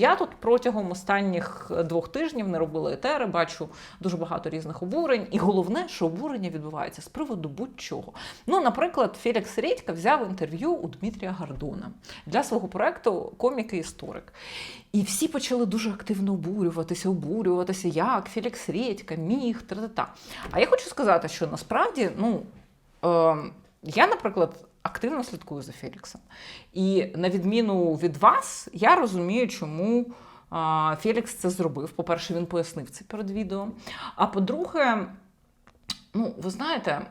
Я тут протягом останніх двох тижнів не робила етери, бачу дуже багато різних обурень, і головне, що обурення відбувається з приводу будь-чого. Ну, наприклад, Фелікс Редька взяв інтерв'ю у Дмитрія Гордона для свого проекту Комік і історик. І всі почали дуже активно обурюватися, обурюватися, як Фелікс Редька міг та-та-та. А я хочу сказати, що насправді, ну. Е, я, наприклад, активно слідкую за Феліксом. І на відміну від вас, я розумію, чому Фелікс це зробив. По-перше, він пояснив це перед відео. А по-друге, ну, ви знаєте,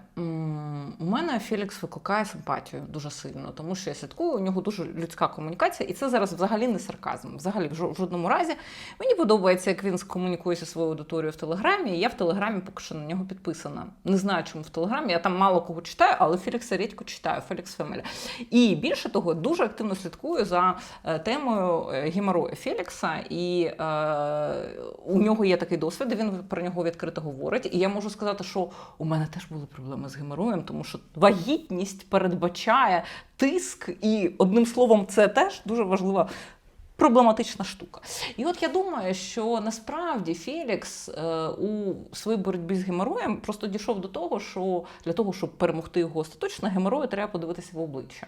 у мене Фелікс викликає симпатію дуже сильно, тому що я слідкую, у нього дуже людська комунікація, і це зараз взагалі не сарказм. Взагалі, в жодному разі. Мені подобається, як він комунікує зі своєю аудиторією в Телеграмі. Я в Телеграмі поки що на нього підписана. Не знаю, чому в Телеграмі. Я там мало кого читаю, але Фелікса рідко читаю, Фелікс Фемеля. І більше того, дуже активно слідкую за е, темою е, геморою Фелікса. І е, у нього є такий досвід, він про нього відкрито говорить. І я можу сказати, що у мене теж були проблеми з геморроєм, тому що вагітність передбачає тиск, і одним словом, це теж дуже важлива. Проблематична штука. І от я думаю, що насправді Фелікс е, у своїй боротьбі з геморроєм просто дійшов до того, що для того, щоб перемогти його остаточно, геморою треба подивитися в обличчя.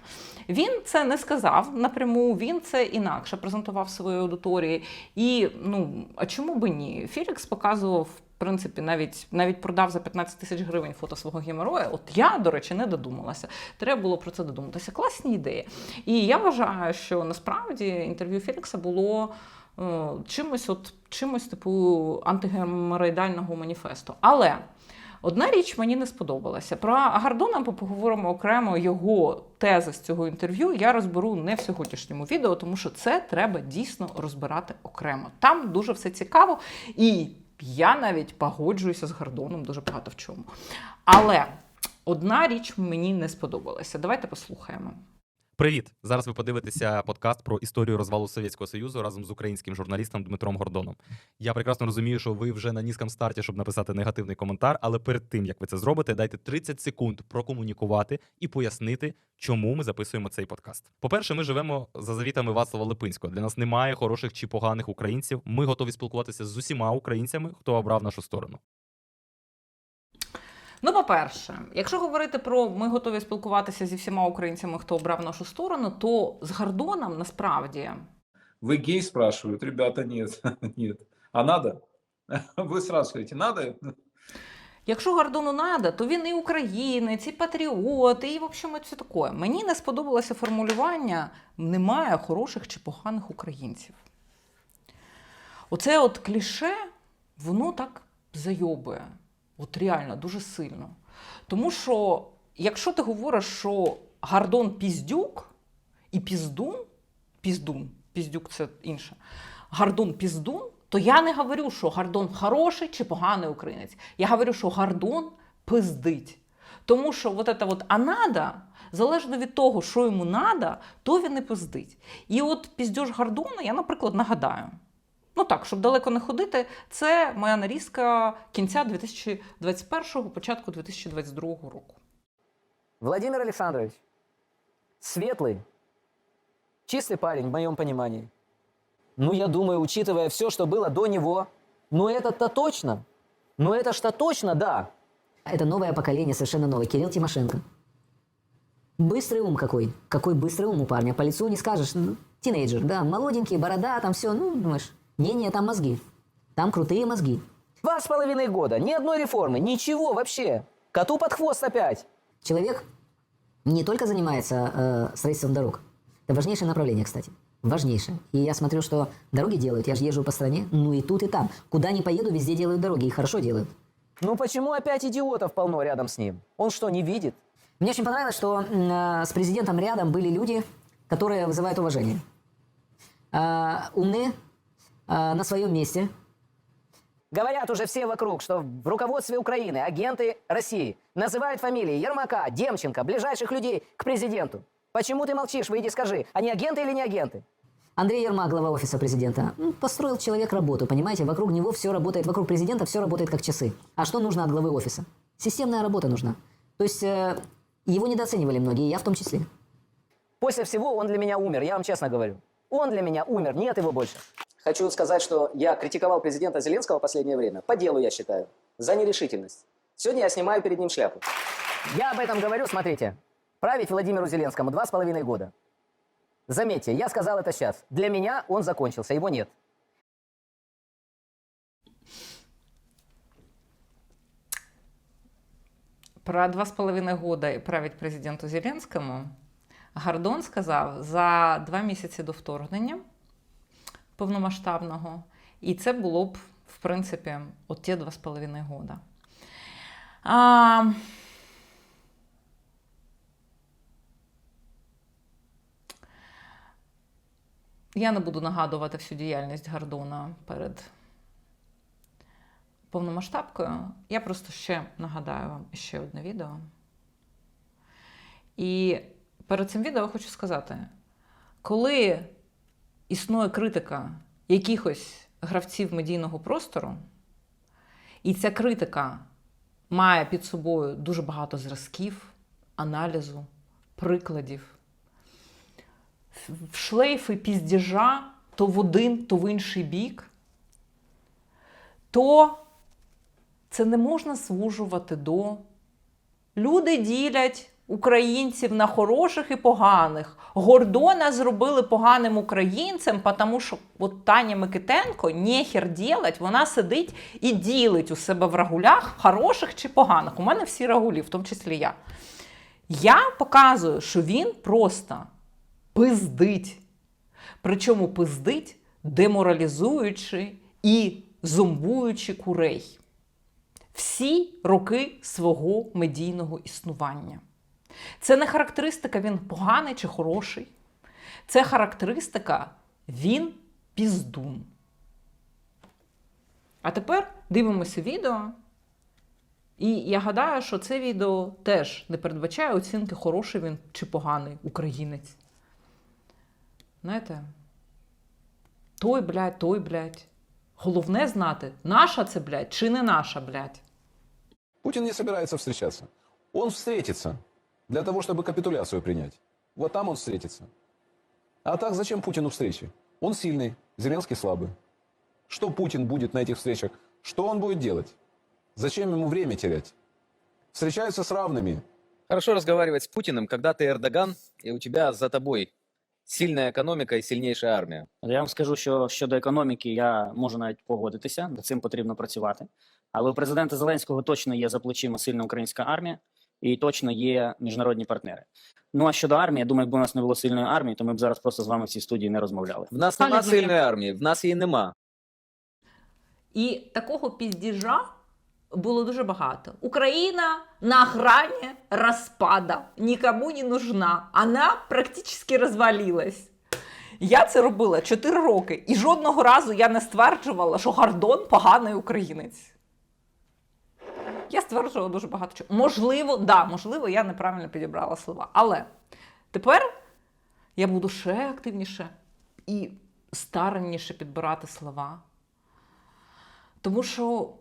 Він це не сказав напряму, він це інакше презентував своїй аудиторії. І ну а чому би ні? Фелікс показував. Принципі, навіть навіть продав за 15 тисяч гривень фото свого геморроя. От я, до речі, не додумалася. Треба було про це додуматися. Класні ідеї. І я вважаю, що насправді інтерв'ю Фелікса було е, чимось, от чимось типу антигеморроїдального маніфесту. Але одна річ мені не сподобалася. Про Гордона ми поговоримо окремо його тези з цього інтерв'ю. Я розберу не в сьогоднішньому відео, тому що це треба дійсно розбирати окремо. Там дуже все цікаво, і я навіть погоджуюся з Гордоном дуже багато в чому. Але одна річ мені не сподобалася. Давайте послухаємо. Привіт! Зараз ви подивитеся подкаст про історію розвалу Совєтського Союзу разом з українським журналістом Дмитром Гордоном. Я прекрасно розумію, що ви вже на низькому старті, щоб написати негативний коментар, але перед тим як ви це зробите, дайте 30 секунд прокомунікувати і пояснити, чому ми записуємо цей подкаст. По-перше, ми живемо за завітами Вацлава Липинського. Для нас немає хороших чи поганих українців. Ми готові спілкуватися з усіма українцями, хто обрав нашу сторону. Ну, по-перше, якщо говорити про ми готові спілкуватися зі всіма українцями, хто обрав нашу сторону, то з Гордоном насправді Вы гей спрашивают? Ребята, нет, нет. А надо? Вы сразу говорите, надо? Якщо Гордону надо, то він і українець, і патріот, і в общем, все таке. Мені не сподобалося формулювання немає хороших чи поганих українців. Оце от кліше, воно так зайобує. От реально дуже сильно. Тому що, якщо ти говориш, що Гордон піздюк і піздун, піздун, піздюк це інше, Гордон піздун, то я не говорю, що Гордон хороший чи поганий українець. Я говорю, що Гордон пиздить. Тому що от це от анада, залежно від того, що йому надо, то він і пиздить. І от піздьош Гордона, я, наприклад, нагадаю. Ну так, щоб далеко не ходити, це моя нарізка кінця 2021-го, початку 2022 року. Владимир Александрович, светлый, чистый парень в моем понимании. Ну, я думаю, учитывая все, что было до него, ну это-то точно. Ну это ж-то точно, да. Это новое поколение, совершенно новое. Кирилл Тимошенко. Быстрый ум какой. Какой быстрый ум у парня. По лицу не скажешь. Ну, тинейджер, да, молоденький, борода, там все. Ну, думаешь, не-не, там мозги. Там крутые мозги. Два с половиной года, ни одной реформы, ничего вообще. Коту под хвост опять. Человек не только занимается э, строительством дорог. Это важнейшее направление, кстати. Важнейшее. И я смотрю, что дороги делают. Я же езжу по стране. Ну и тут, и там. Куда ни поеду, везде делают дороги. И хорошо делают. Ну почему опять идиотов полно рядом с ним? Он что, не видит? Мне очень понравилось, что э, с президентом рядом были люди, которые вызывают уважение. А, умные, а, на своем месте. Говорят уже все вокруг, что в руководстве Украины агенты России называют фамилии Ермака, Демченко, ближайших людей к президенту. Почему ты молчишь? Выйди скажи, они агенты или не агенты? Андрей Ермак, глава офиса президента, м, построил человек работу, понимаете? Вокруг него все работает, вокруг президента все работает как часы. А что нужно от главы офиса? Системная работа нужна. То есть э, его недооценивали многие, я в том числе. После всего он для меня умер, я вам честно говорю. Он для меня умер, нет его больше. Хочу сказать, что я критиковал президента Зеленского в последнее время. По делу, я считаю. За нерешительность. Сегодня я снимаю перед ним шляпу. Я об этом говорю, смотрите. Править Владимиру Зеленскому два с половиной года. Заметьте, я сказал это сейчас. Для меня он закончился, его нет. Про два з половиною года править президенту Зеленському Гордон сказав за два місяці до вторгнення повномасштабного. І це було б, в принципі, от ті два з половиною года. А, я не буду нагадувати всю діяльність Гордона перед повномасштабкою. Я просто ще нагадаю вам ще одне відео. І перед цим відео хочу сказати: коли існує критика якихось гравців медійного простору, і ця критика має під собою дуже багато зразків, аналізу, прикладів, шлейфи піздіжа то в один, то в інший бік, то це не можна звужувати до. Люди ділять українців на хороших і поганих. Гордона зробили поганим українцем, тому що от Таня Микитенко нехер ділать, вона сидить і ділить у себе в рагулях хороших чи поганих. У мене всі рагулі, в тому числі я. Я показую, що він просто пиздить. Причому пиздить, деморалізуючи і зомбуючи курей всі роки свого медійного існування. Це не характеристика він поганий чи хороший. Це характеристика він піздун. А тепер дивимося відео. І я гадаю, що це відео теж не передбачає оцінки, хороший він чи поганий українець. Знаєте? Той, блядь, той, блядь. Головне знати, наша це, блядь, чи не наша, блядь. Путин не собирается встречаться. Он встретится для того, чтобы капитуляцию принять. Вот там он встретится. А так зачем Путину встречи? Он сильный, Зеленский слабый. Что Путин будет на этих встречах? Что он будет делать? Зачем ему время терять? Встречаются с равными. Хорошо разговаривать с Путиным, когда ты Эрдоган, и у тебя за тобой сильная економіка і сильніша армія. Я вам скажу, що щодо економіки я можу навіть погодитися, над цим потрібно працювати. Але у президента Зеленського точно є за плечима сильна українська армія І точно є міжнародні партнери. Ну а щодо армії, я думаю, якби у нас не було сильної армії, то ми б зараз просто з вами в цій студії не розмовляли. В нас Пане нема Дмитре. сильної армії, в нас її нема. І такого піздіжа було дуже багато. Україна на грані розпада, нікому не нужна. Вона практично розвалилась. Я це робила 4 роки, і жодного разу я не стверджувала, що Гордон поганий українець. Я стверджувала дуже багато чого. Можливо, да, можливо, я неправильно підібрала слова. Але тепер я буду ще активніше і старанніше підбирати слова. Тому що,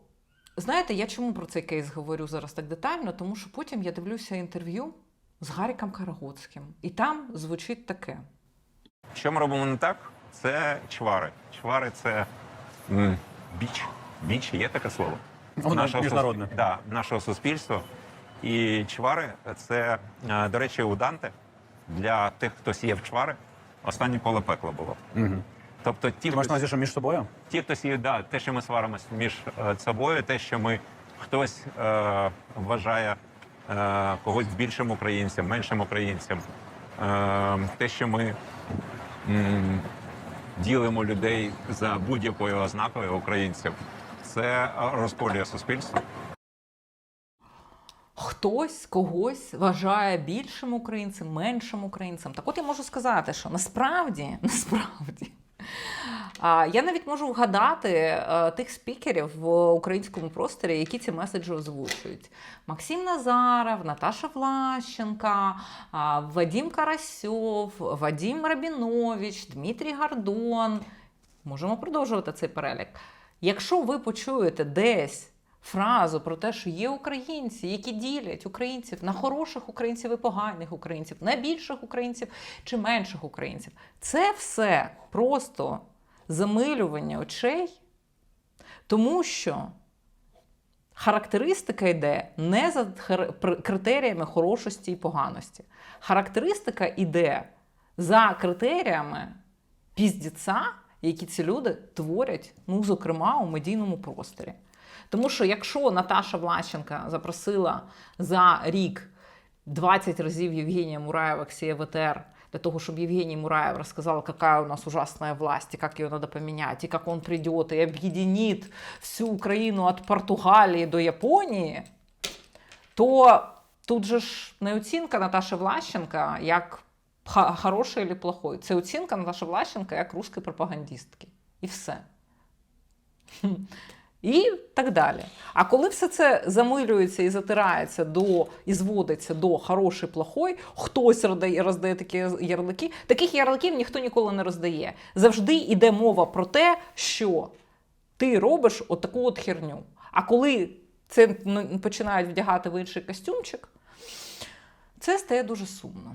знаєте, я чому про цей кейс говорю зараз так детально? Тому що потім я дивлюся інтерв'ю з Гаріком Карагоцьким, і там звучить таке. Що ми робимо не так? Це чвари. Чвари це біч. Біч є таке слово. Нашого міжнародне. сус- Да, нашого суспільства. І чвари це, е, до речі, у Данте для тих, хто сіяв чвари, останнє поле пекла було. Угу. Тобто ті, Ти хто, на що між собою? ті, хто сіє, да, те, що ми сваримося між е, собою, те, що ми хтось е, вважає е, когось більшим українцем, меншим українцем, е, те, що ми м, ділимо людей за будь-якою ознакою українців, це розколює суспільство. Хтось когось вважає більшим українцем, меншим українцем. Так от я можу сказати, що насправді, насправді. Я навіть можу вгадати е, тих спікерів в українському просторі, які ці меседжі озвучують. Максим Назаров, Наташа Влащенка, Вадим Карасьов, Вадим Рабінович, Дмитрій Гордон. Можемо продовжувати цей перелік. Якщо ви почуєте десь фразу про те, що є українці, які ділять українців на хороших українців і поганих українців, на більших українців чи менших українців, це все просто замилювання очей, тому що характеристика йде не за критеріями хорошості і поганості. Характеристика йде за критеріями піздіця, які ці люди творять, ну, зокрема, у медійному просторі. Тому що якщо Наташа Влащенка запросила за рік 20 разів Євгенія Мураєва Ксія ВТР для того, чтобы Евгений Мураев рассказал, какая у нас ужасная власть, и как ее надо поменять, и как он придет и объединит всю Украину от Португалии до Японии, то тут же ж не оцінка Наташі Влащенка як хороший чи плохой. Це оцінка Наташі Влащенка як русської пропагандистки. І все. І так далі. А коли все це замилюється і затирається до і зводиться до хороший, плохой, хтось роздає, роздає такі ярлики. Таких ярликів ніхто ніколи не роздає. Завжди йде мова про те, що ти робиш отаку от херню. А коли це ну, починають вдягати в інший костюмчик, це стає дуже сумно.